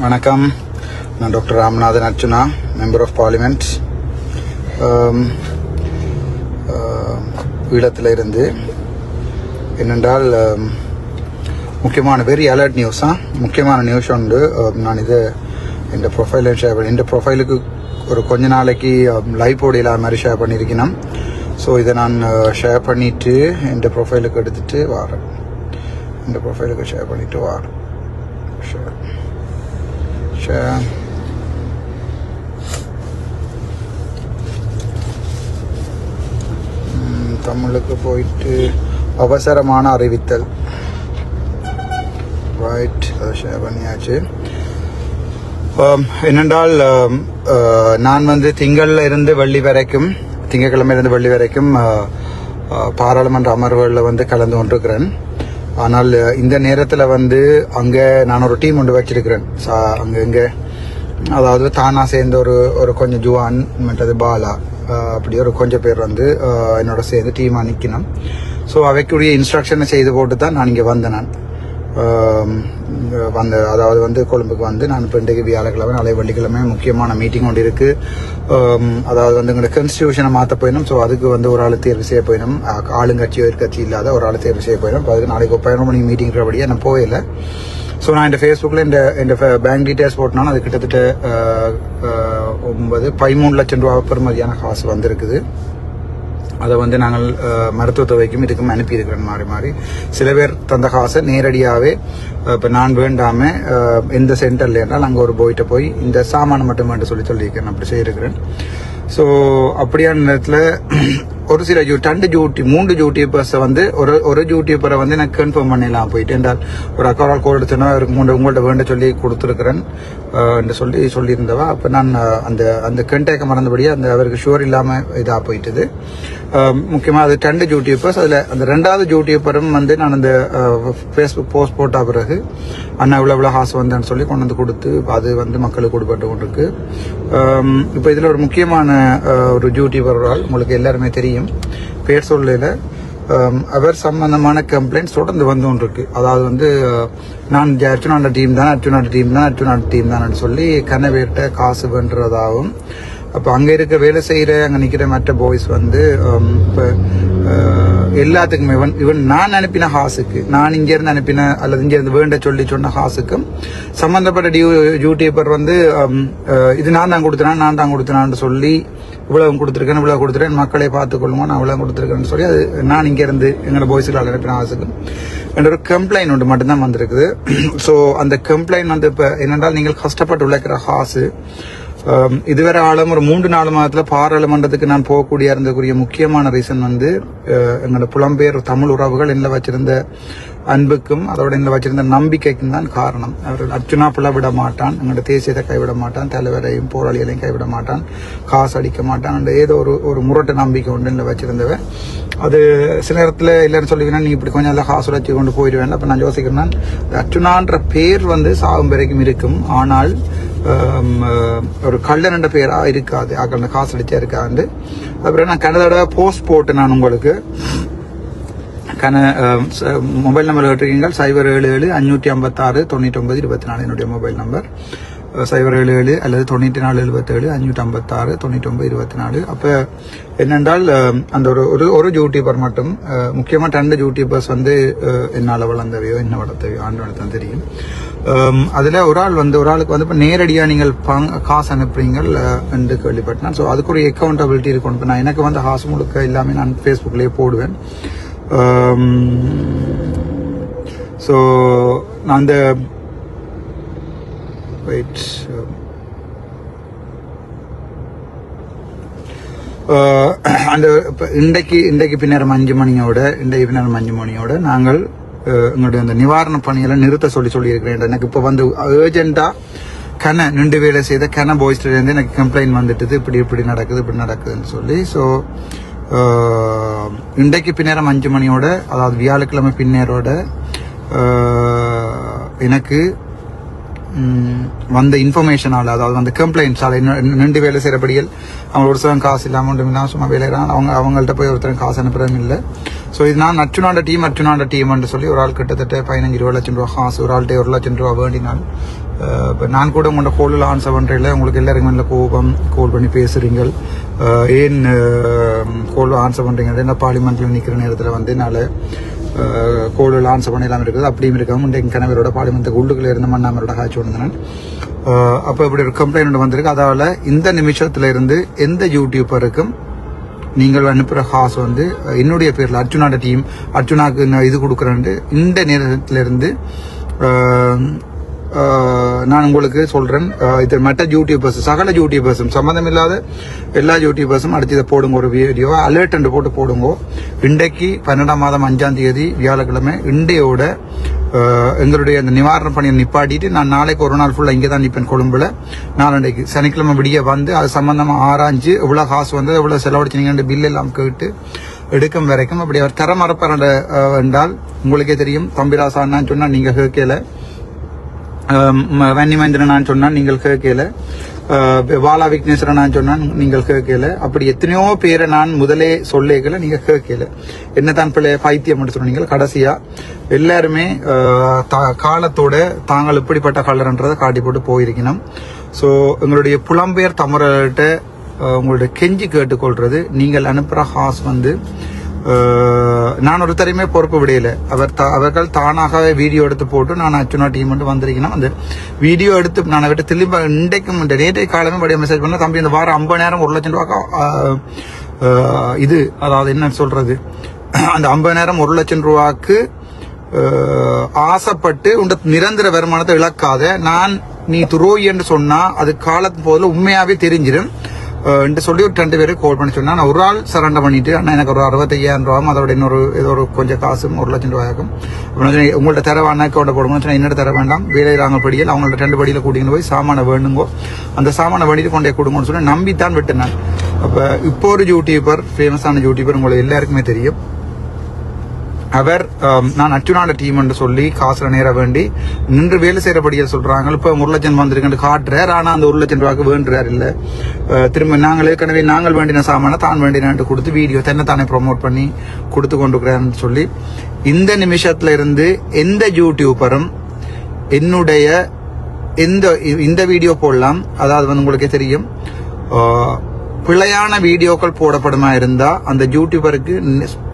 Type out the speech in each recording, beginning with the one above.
வணக்கம். நான் doctor Ramanathan Archuna member of parliament ஈழத்தில் இருந்து. என்னென்றால் முக்கியமான வெரி அலர்ட் நியூஸா முக்கியமான நியூஸ் உண்டு. நான் இது இந்த ப்ரொஃபைல ஷேர் பண்ணி இந்த ப்ரொஃபைலுக்கு ஒரு கொஞ்ச நாளைக்கு லைவ் போடியில் மாதிரி ஷேர் பண்ணியிருக்கணும். ஸோ இதை நான் ஷேர் பண்ணிவிட்டு இந்த ப்ரொஃபைலுக்கு எடுத்துகிட்டு வரேன். இந்த ப்ரொஃபைலுக்கு ஷேர் பண்ணிவிட்டு வரேன். ஷேர் ஷேர் தமிழுக்கு போயிட்டு அவசரமான அறிவித்தல் ரைட் அதை ஷேர் பண்ணியாச்சு என்னென்றால் நான் வந்து திங்கள்ல இருந்து வெள்ளி வரைக்கும் திங்கட்கிழமை இருந்து வெள்ளி வரைக்கும் பாராளுமன்ற அமர்வுகளில் வந்து கலந்து கொண்டிருக்கிறேன் ஆனால் இந்த நேரத்தில் வந்து அங்கே நான் ஒரு டீம் ஒன்று வச்சிருக்கிறேன். சா- அங்கே இங்கே. அதாவது தானாக சேர்ந்த ஒரு ஒரு கொஞ்சம் ஜுவான் மற்றது பாலா அப்படி ஒரு கொஞ்சம் பேர் வந்து என்னோட சேர்ந்து டீமாக நிற்கணும் ஸோ அவைக்குரிய இன்ஸ்ட்ரக்ஷனை செய்து போட்டு தான் நான் இங்கே வந்தேன் நான். வந்த அதாவது வந்து கொழும்புக்கு வந்து நான் இப்போ இன்றைக்கு வியாழக்கிழமை நாளை வெள்ளிக்கிழமை முக்கியமான மீட்டிங் ஒன்று இருக்குது அதாவது வந்து எங்களோட கன்ஸ்டியூஷனை மாற்ற போயிடும் ஸோ அதுக்கு வந்து ஒரு ஆள் தேர்வு செய்ய போயிடும் ஆளுங்கட்சியோ எதிர்கட்சி இல்லாத ஒரு ஆள் தேர்வு செய்ய போயிடும் அதுக்கு நாளைக்கு ஒரு பதினொரு மணி மீட்டிங் இருக்கிறபடியே நான் போயில ஸோ நான் இந்த ஃபேஸ்புக்கில் இந்த இந்த பேங்க் டீட்டெயில்ஸ் போட்டனால அது கிட்டத்தட்ட ஒன்பது பதிமூணு லட்சம் ரூபா பெறுமதியான காசு வந்திருக்குது. அதை வந்து நாங்கள் அஹ், மருத்துவ இதுக்கும் அனுப்பியிருக்கிறோம் மாறி மாறி. சில பேர் தந்த காசை நேரடியாகவே இப்போ நான் வேண்டாமல் எந்த சென்டரில் என்றால் அங்கே ஒரு போயிட்டு போய் இந்த சாமானை மட்டும் வேண்ட சொல்லி சொல்லியிருக்கேன் அப்படி செய்யிருக்கிறேன் ஸோ அப்படியான நேரத்தில் ஒரு சில ஜூ ரெண்டு ஜூட்டி மூன்று யூடியூபர்ஸை வந்து ஒரு ஒரு யூடியூபரை வந்து எனக்கு கன்ஃபார்ம் பண்ணிடலாம் போயிட்டு என்றால் ஒரு அக்கௌண்ட் கோல் எடுத்தோன்னா மூன்று உங்கள்கிட்ட வேண்ட சொல்லி கொடுத்துருக்குறேன் என்று சொல்லி சொல்லியிருந்தவா அப்போ நான் அந்த அந்த கண்டேக்கை மறந்தபடியே அந்த அவருக்கு ஷுவர் இல்லாமல் இதாக போயிட்டுது முக்கியமாக அது ரெண்டு யூடியூபர்ஸ் அதில் அந்த ரெண்டாவது யூடியூபரும் வந்து நான் அந்த ஃபேஸ்புக் போஸ்ட் போட்ட பிறகு அண்ணா இவ்வளோ இவ்வளோ ஹாஸ் வந்தேன்னு சொல்லி கொண்டு வந்து கொடுத்து அது வந்து மக்களுக்கு கொடுப்பட்டு கொண்டிருக்கு இப்போ இதில் ஒரு முக்கியமான ஒரு யூடியூபர் ஆள் உங்களுக்கு எல்லாருமே தெரியும் பேர் சொல்லல. அவர் சம்பந்தமான கம்ப்ளைண்ட்ஸ் தொடர்ந்து வந்து ஒன்று இருக்கு அதாவது வந்து நான் அர்ஜுனாண்ட டீம் தான் அர்ச்சுனாண்ட டீம் தான் அர்ச்சுனாண்ட டீம் தான் சொல்லி கனவேட்ட காசு வென்றதாகவும் அப்போ அங்கே இருக்க வேலை செய்கிற அங்கே நிற்கிற மற்ற பாய்ஸ் வந்து இப்போ எல்லாத்துக்குமே. இவன் இவன் நான் அனுப்பின ஹாஸுக்கு நான் இங்கேருந்து அனுப்பின அல்லது இங்கேருந்து வேண்ட சொல்லி சொன்ன ஹாஸுக்கும் சம்மந்தப்பட்ட டியூ யூடியூபர் வந்து இது நான் தான் கொடுத்தேன் நான் தான் கொடுத்தேனான்னு சொல்லி இவ்வளவு கொடுத்துருக்கேன் இவ்வளவு கொடுத்துருக்கேன் மக்களை பார்த்துக்கொள்ளுங்க நான் இவ்வளவு கொடுத்துருக்கேன்னு சொல்லி அது நான் இங்கேருந்து எங்களோட பாய்ஸுக்கு அனுப்பின ஹாஸுக்கும். என்ற ஒரு கம்ப்ளைண்ட் ஒன்று மட்டும்தான் வந்திருக்குது. ஸோ அந்த கம்ப்ளைண்ட் வந்து இப்போ என்னென்றால் நீங்கள் கஷ்டப்பட்டு உழைக்கிற ஹாஸு இதுவரை ஆளும் ஒரு மூன்று நாலு மாதத்தில் பாராளுமன்றத்துக்கு நான் போகக்கூடிய இருந்தக்கூடிய முக்கியமான ரீசன் வந்து அஹ், எங்களோட புலம்பெயர் தமிழ் உறவுகள் என்ன வச்சிருந்த அன்புக்கும் அதோட என்ன வச்சிருந்த நம்பிக்கைக்கும் தான் காரணம். அவர் அர்ச்சுனா பிள்ளை விட மாட்டான் எங்களோட தேசியத்தை கைவிட மாட்டான் தலைவரையும் போராளிகளையும் கைவிட மாட்டான் காசு அடிக்க மாட்டான் அந்த ஏதோ ஒரு ஒரு முரட்டு நம்பிக்கை உண்டு என்ன வச்சிருந்தவன். அது சில நேரத்தில் இல்லைன்னு சொல்லிக்கிறேன் நீ இப்படி கொஞ்சம் நல்லா காசு உழைச்சி கொண்டு போயிடுவேன் அப்போ நான் யோசிக்கிறேன் அர்ஜுனான்ற பேர் வந்து சாகும் வரைக்கும் இருக்கும். ஆனால் Um, uh, ஒரு கள்ளன் என்ற பேரா இருக்காது. ஆக்கள் காசு அடிச்சா இருக்காது. அப்புறம் நான் கனதோட போஸ்ட் போட்டு நான் உங்களுக்கு. கன um, ச- மொபைல் நம்பர் கேட்டிருக்கீங்க. சைபர் ஏழு ஏழு அஞ்சூற்றி ஐம்பத்தாறு தொண்ணூற்றி ஒன்பது இருபத்தி நாலு என்னுடைய மொபைல் நம்பர் சைபர் ஏழு ஏழு அல்லது தொண்ணூற்றி நாலு எழுபத்தேழு அஞ்சூற்றி ஐம்பத்தாறு தொண்ணூற்றி ஒன்பது இருபத்தி நாலு அப்போ என்னென்றால் அந்த ஒரு ஒரு ஒரு யூடியூபர் மட்டும் முக்கியமாக ரெண்டு யூடியூபர்ஸ் வந்து என்னால் வளர்ந்தவையோ என்ன வளர்த்தவையோ ஆண்டு வளர்த்தான் தெரியும். அதில் ஒரு ஆள் வந்து ஒரு ஆளுக்கு வந்து இப்போ நேரடியாக நீங்கள் பங் காசு அனுப்புறீங்கள் என்று கேள்விப்பட்டேன். ஸோ அதுக்கு ஒரு அக்கௌண்டபிலிட்டி இருக்கணும். இப்போ நான் எனக்கு வந்து காசு முழுக்க எல்லாமே நான் ஃபேஸ்புக்லேயே போடுவேன். ஸோ நான் அந்த வெயிட் uh, அந்த இப்போ இன்றைக்கு இன்றைக்கு பின்னரம் அஞ்சு மணியோட இன்றைக்கு பின்னரம் அஞ்சு மணியோட நாங்கள் எங்களுடைய அந்த நிவாரண பணிகளை நிறுத்த சொல்லி சொல்லியிருக்கிறேன் எனக்கு இப்போ வந்து ஏர்ஜென்ட்டா கன நின்று வேலை செய்த கன பாய்ஸ்ல எனக்கு கம்ப்ளைண்ட் வந்துட்டுது. இப்படி இப்படி நடக்குது இப்படி நடக்குதுன்னு சொல்லி. ஸோ இன்றைக்கு பின்னரம் அஞ்சு மணியோட அதாவது வியாழக்கிழமை பின்னரோட எனக்கு வந்த இன்ஃபர்மேஷனால அதாவது அந்த கம்ப்ளைண்ட்ஸால் நின்று வேலை செய்கிறபடியில் அவங்க ஒரு சிலம் காசு இல்லாமல் ஒன்றும் இல்லாமல் சும்மா வேலை அவங்க அவங்கள்ட்ட போய் ஒருத்தரும் காசு அனுப்புறதும் இல்லை. ஸோ இது நான் நச்சுனாண்ட டீம் அச்சுநாண்ட டீம்னு சொல்லி ஒரு ஆள் கிட்டத்தட்ட பதினஞ்சு இருபது லட்சம் ரூபா காசு ஒரு ஆள்கிட்ட ஒரு லட்சம் ரூபா வேண்டினால் இப்போ நான் கூட உங்களோட கோலில் ஆன்சர் பண்ணுறதில்ல உங்களுக்கு எல்லாருக்கும் நல்ல கோபம் கோல் பண்ணி பேசுகிறீங்கள் ஏன் கோல் ஆன்சர் பண்ணுறீங்க என்ன பார்லிமெண்ட்டில் நிற்கிற நேரத்தில் வந்து என்னால் கோலில் ஆன்சர் பண்ண இல்லாமல் இருக்குது. அப்படியும் இருக்காமல் இன்றைக்கு கணவரோட பார்லிமெண்ட்டுக்கு உள்ளுக்குள்ள இருந்த மண்ணாமரோட காய்ச்சி வந்தேன் அப்போ இப்படி ஒரு கம்ப்ளைண்ட் வந்திருக்கு. அதால் இந்த நிமிஷத்துல இருந்து எந்த யூடியூபருக்கும் நீங்கள் அனுப்புகிற ஹாஸ் வந்து என்னுடைய பேரில் அர்ஜுனாட டீம் அர்ஜுனாக்கு நான் இது கொடுக்குறேன்ட்டு இந்த நேரத்திலிருந்து நான் உங்களுக்கு சொல்கிறேன் இது மற்ற யூடியூபர்ஸ் சகல யூடியூபர்ஸும் சம்மந்தம் இல்லாத எல்லா யூடியூபர்ஸும் அடுத்து இதை போடுங்க ஒரு வீடியோ அலர்ட் என்று போட்டு போடுங்க. இன்றைக்கு பன்னெண்டாம் மாதம் அஞ்சாம் தேதி வியாழக்கிழமை இண்டையோட எங்களுடைய அந்த நிவாரண பணியை நிப்பாட்டிட்டு நான் நாளைக்கு ஒரு நாள் ஃபுல்லாக இங்கே தான் நிற்பேன் கொழும்புல. நாளண்டைக்கு சனிக்கிழமை விடிய வந்து அது சம்மந்தமாக ஆராய்ஞ்சு எவ்வளோ காசு வந்து எவ்வளோ செலவழிச்சினீங்கன்னு பில் எல்லாம் கேட்டு எடுக்கும் வரைக்கும் அப்படி அவர் தர என்றால் உங்களுக்கே தெரியும் தம்பிராசான்னு சொன்னால் நீங்கள் கேட்கல. வன்னி மந்திரனான்னு சொன்னால் நீங்கள் கேட்கல. Uh, வாலா நான் சொன்னால் நீங்கள் கேட்கல. அப்படி எத்தனையோ பேரை நான் முதலே சொல்லேக்கல நீங்க கேட்கல. என்னதான் பிள்ளை பைத்தியம் மட்டும் சொன்னீங்க கடைசியா. எல்லாருமே uh, தா- காலத்தோட தாங்கள் இப்படிப்பட்ட கலர்ன்றதை காட்டி போட்டு போயிருக்கணும். ஸோ எங்களுடைய புலம்பெயர் தமிழர்கிட்ட uh, உங்களுடைய கெஞ்சி கேட்டுக்கொள்றது நீங்கள் அனுப்புகிற ஹாஸ் வந்து நான் ஒருத்தரையுமே பொறுப்பு விடையில அவர் அவர்கள் தானாகவே வீடியோ எடுத்து போட்டு நான் அச்சுனா டீம் மட்டும் வந்திருக்கேன் அந்த வீடியோ எடுத்து நான் விட்டு திரும்ப இன்றைக்கும் இந்த நேற்றைய காலமே படி மெசேஜ் பண்ண தம்பி இந்த வாரம் ஐம்பது நேரம் ஒரு லட்சம் ரூபாய்க்கு இது அதாவது என்ன சொல்றது அந்த ஐம்பது நேரம் ஒரு லட்சம் ரூபாய்க்கு ஆசைப்பட்டு உண்ட நிரந்தர வருமானத்தை இழக்காத நான் நீ துரோகி என்று சொன்னா அது காலத்து போதில் உண்மையாவே தெரிஞ்சிடும் சொல்லி ஒரு ரெண்டு பேரும் கால் பண்ணி சொன்னா நான் ஒரு ஆள் சரண்டர் பண்ணிட்டு அண்ணா எனக்கு ஒரு அறுபத்தையாயிரம் ரூபாயும் அதோட இன்னொரு ஏதோ ஒரு கொஞ்சம் காசும் ஒரு லட்சம் ரூபாய்க்கும் அப்புறம் உங்கள்ட்ட தர வேணா அக்கௌண்ட்டை போடுங்க சொன்னா என்னோட தர வேண்டாம் வேலை ராங்க படியில் அவங்கள்ட்ட ரெண்டு படியில் கூட்டிகிட்டு போய் சாமானை வேணுங்கோ அந்த சாமானை வேண்டிட்டு கொண்டே கொடுங்கன்னு சொல்லி நம்பித்தான் விட்டேன் அப்போ இப்போ ஒரு யூடியூபர் ஃபேமஸான யூடியூபர் உங்களுக்கு எல்லாருக்குமே தெரியும் அவர் நான் அச்சுனாட டீம் என்று சொல்லி காசுல நேர வேண்டி நின்று வேலை செய்யறபடியா சொல்றாங்க. இப்ப ஒரு லட்சம் வந்திருக்குன்னு காட்டுறார். ஆனா அந்த ஒரு லட்சம் ரூபாய்க்கு வேண்டுறார் இல்ல. திரும்ப நாங்கள் ஏற்கனவே நாங்கள் வேண்டின சாமான தான் வேண்டினான்ட்டு கொடுத்து வீடியோ தன்னை தானே ப்ரொமோட் பண்ணி கொடுத்து கொண்டிருக்கிறேன்னு சொல்லி இந்த நிமிஷத்துல இருந்து எந்த யூடியூபரும் என்னுடைய எந்த இந்த வீடியோ போடலாம். அதாவது வந்து உங்களுக்கே தெரியும். பிழையான வீடியோக்கள் போடப்படுமா இருந்தா அந்த யூடியூபருக்கு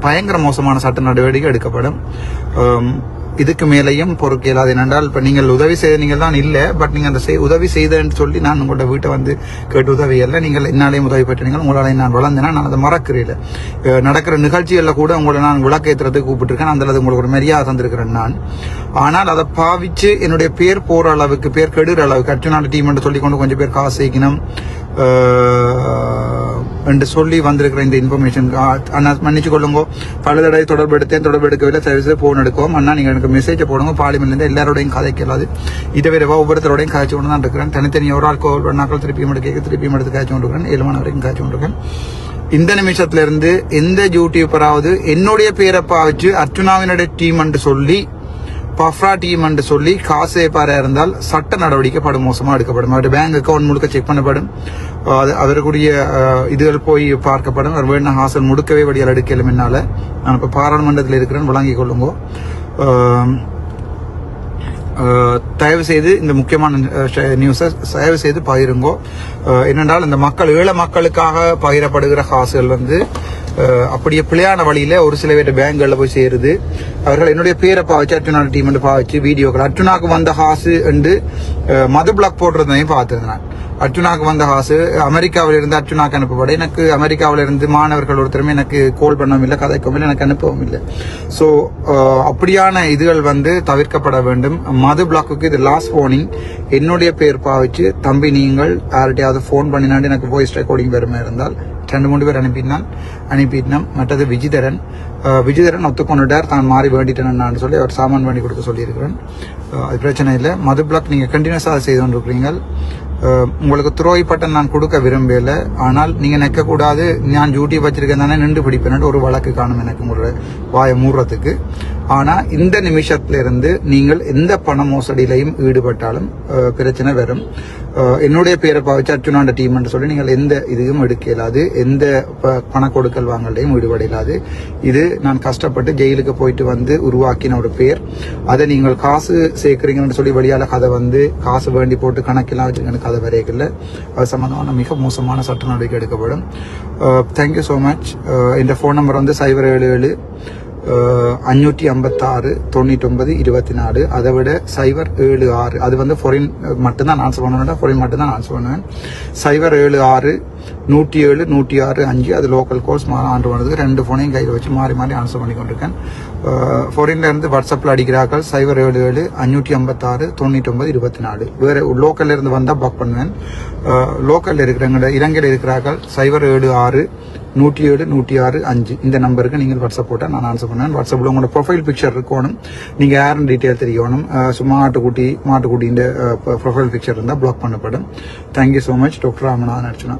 பயங்கர மோசமான சட்ட நடவடிக்கை எடுக்கப்படும். இதுக்கு மேலேயும் பொறுக்க இயலாது என்னென்றால் இப்போ நீங்கள் உதவி செய்த நீங்கள் தான் இல்லை பட் நீங்கள் அந்த செய்- உதவி செய்தேன்னு சொல்லி நான் உங்களோட வீட்டை வந்து கேட்டு உதவி இல்லை நீங்கள் என்னாலையும் உதவி பெற்றீங்க உங்களாலையும் நான் வளர்ந்தேன்னா நான் அதை மறக்கிறேன். நடக்கிற நிகழ்ச்சிகளில் கூட உங்களை நான் விளக்கேற்றுறதுக்கு கூப்பிட்டுருக்கேன். அந்த அளவுக்கு உங்களுக்கு ஒரு மரியாதை தந்திருக்கிறேன் நான். ஆனால் அதை பாவிச்சு என்னுடைய பேர் போற அளவுக்கு பேர் கெடுற அளவுக்கு அர்ஜுனாட டீம் என்று சொல்லி கொண்டு கொஞ்சம் பேர் காசு சேர்க்கணும். என்று சொல்லி வந்திருக்கிற இந்த இன்ஃபர்மேஷன் அண்ணா மன்னிச்சு கொள்ளுங்க பல தடவை தொடர்பு எடுத்தேன் தொடர்பு எடுக்கவில்லை சர்வீஸ் ஃபோன் எடுக்கவும் அண்ணா நீங்கள் எனக்கு மெசேஜ் போடுங்க பார்லிமெண்ட்ல இருந்து எல்லாரோடையும் கதைக்கலாது இதை வேற ஒவ்வொருத்தரோடையும் காய்ச்சி கொண்டு தான் இருக்கிறேன் தனித்தனி ஒரு ஆள் கோல் பண்ணாக்கள் திருப்பியும் எடுக்க திருப்பியும் எடுத்து காய்ச்சி கொண்டு ஏழு மணி வரைக்கும் காய்ச்சி கொண்டிருக்கேன் இந்த நிமிஷத்துல இருந்து எந்த யூடியூபராவது என்னுடைய பேரை பாவிச்சு அர்ச்சுனாவினுடைய டீம் என்று சொல்லி பஃப்ரா டீம் என்று சொல்லி காசு பாரா இருந்தால் சட்ட நடவடிக்கை படும் மோசமாக எடுக்கப்படும். அவருடைய பேங்க் அக்கவுண்ட் முழுக்க செக் பண்ணப்படும். அது அவருக்குரிய இதுகள் போய் பார்க்கப்படும். அவர் வேணா ஹாசல் முடுக்கவே வடியால் எடுக்கலும் என்னால் நான் இப்போ பாராளுமன்றத்தில் இருக்கிறேன். விளங்கிக் கொள்ளுங்கோ. தயவு செய்து இந்த முக்கியமான நியூஸை தயவு செய்து பகிருங்கோ. என்னென்றால் இந்த மக்கள் ஏழை மக்களுக்காக பகிரப்படுகிற காசுகள் வந்து அப்படியே பிழையான வழியில ஒரு சில பேர் பேங்க்களில் போய் சேருது. அவர்கள் என்னுடைய பேரை பாவச்சு அர்ச்சுனா டீம் பாவச்சு வீடியோக்கள். அர்ஜுனாக்கு வந்த ஹாசு என்று மது பிளாக் போடுறதையும் பார்த்துருந்தேன் அர்ஜுனாக்கு வந்த ஹாசு அமெரிக்காவில் இருந்து அர்ச்சுனாக்கு அனுப்பப்பட எனக்கு அமெரிக்காவில் இருந்து மாணவர்கள் ஒருத்தருமே எனக்கு கோல் பண்ணவும் இல்லை கதைக்கவும் இல்லை எனக்கு அனுப்பவும் இல்லை. ஸோ அப்படியான இதுகள் வந்து தவிர்க்கப்பட வேண்டும். மது பிளாக்குக்கு இது லாஸ்ட் ஃபோனிங் என்னுடைய பேர் பாவிச்சு தம்பி நீங்கள் யார்கிட்டயாவது ஃபோன் பண்ணினாண்டு எனக்கு வாய்ஸ் ரெக்கார்டிங் பெருமை இருந்தால் ரெண்டு மூணு பேர் அனுப்பினான் அனுப்பிட்டோம் மற்றது விஜிதரன் விஜிதரன் ஒத்துக்கொண்டுட்டார் தான் மாறி வேண்டிட்டேன் நான் சொல்லி அவர் சாமான் பண்ணி கொடுக்க சொல்லியிருக்கிறேன் அது பிரச்சனை இல்லை மது பிளாக் நீங்கள் கண்டினியூஸாக செய்து கொண்டிருக்கிறீங்க உங்களுக்கு துரோகி பட்டம் நான் கொடுக்க விரும்பல ஆனால் நீங்கள் நிற்கக்கூடாது நான் டியூட்டி வச்சிருக்கேன் தானே நின்று பிடிப்பேன் ஒரு வழக்கு காணும் எனக்கு உங்களோட வாயை மூடுறதுக்கு ஆனா இந்த நிமிஷத்திலிருந்து நீங்கள் எந்த பண மோசடியிலையும் ஈடுபட்டாலும் பிரச்சனை வரும். என்னுடைய பேரை பாவிச்சு அர்ஜுனாண்ட டீம் சொல்லி நீங்கள் எந்த இதுவும் எடுக்க இயலாது எந்த ப- பண கொடுக்கல் வாங்கலையும் ஈடுபட இயலாது இது நான் கஷ்டப்பட்டு ஜெயிலுக்கு போயிட்டு வந்து உருவாக்கின ஒரு பேர். அதை நீங்கள் காசு சேர்க்குறீங்கன்னு சொல்லி வெளியால கதை வந்து காசு வேண்டி போட்டு கணக்கெல்லாம் வச்சுருக்கேன் கதை வரைக்கல அது சம்மந்தமான மிக மோசமான சட்ட நடவடிக்கை எடுக்கப்படும். தேங்க்யூ ஸோ மச் என் ஃபோன் நம்பர் வந்து சைபர் ஏழு ஏழு அஞ்சூற்றி ஐம்பத்தாறு தொண்ணூற்றொன்பது இருபத்தி நாலு அதை விட சைபர் ஏழு ஆறு. அது வந்து ஃபொரின் மட்டும்தான் ஆன்சர் பண்ணுவேன். ஃபொரின் மட்டும்தான் ஆன்சர் பண்ணுவேன். சைபர் ஏழு ஆறு நூற்றி ஏழு நூற்றி ஆறு அஞ்சு அது லோக்கல் கோர்ஸ் ஆண்டு வந்தது. ரெண்டு ஃபோனையும் கையில் வச்சு மாறி மாறி ஆன்சர் பண்ணி கொண்டிருக்கேன் ஃபாரின்லேருந்து வாட்ஸ்அப்பில் அடிக்கிறார்கள். சைபர் ஏழு ஏழு அஞ்சூற்றி ஐம்பத்தாறு தொண்ணூற்றி ஒன்பது இருபத்தி நாலு வேறு லோக்கல்லேருந்து வந்தால் பாக் பண்ணுவேன் லோக்கலில் இருக்கிறவங்க இலங்கையில் இருக்கிறார்கள். சைபர் ஏழு ஆறு நூற்றி ஏழு நூற்றி ஆறு அஞ்சு. இந்த நம்பருக்கு நீங்கள் வாட்ஸ்அப் போட்டால் நான் ஆன்சர் பண்ணுவேன். வாட்ஸ்அப்பில் உங்களோட ப்ரொஃபைல் பிக்சர் இருக்கணும். நீங்கள் யாருன்னு டீட்டெயில் தெரியணும். சும்மா ஆட்டுக்குட்டி மாட்டுக்குட்டின்ற ப்ரொஃபைல் பிக்சர் இருந்தால் பிளாக் பண்ணப்படும். Thank you so much doctor Ramanathan Archana.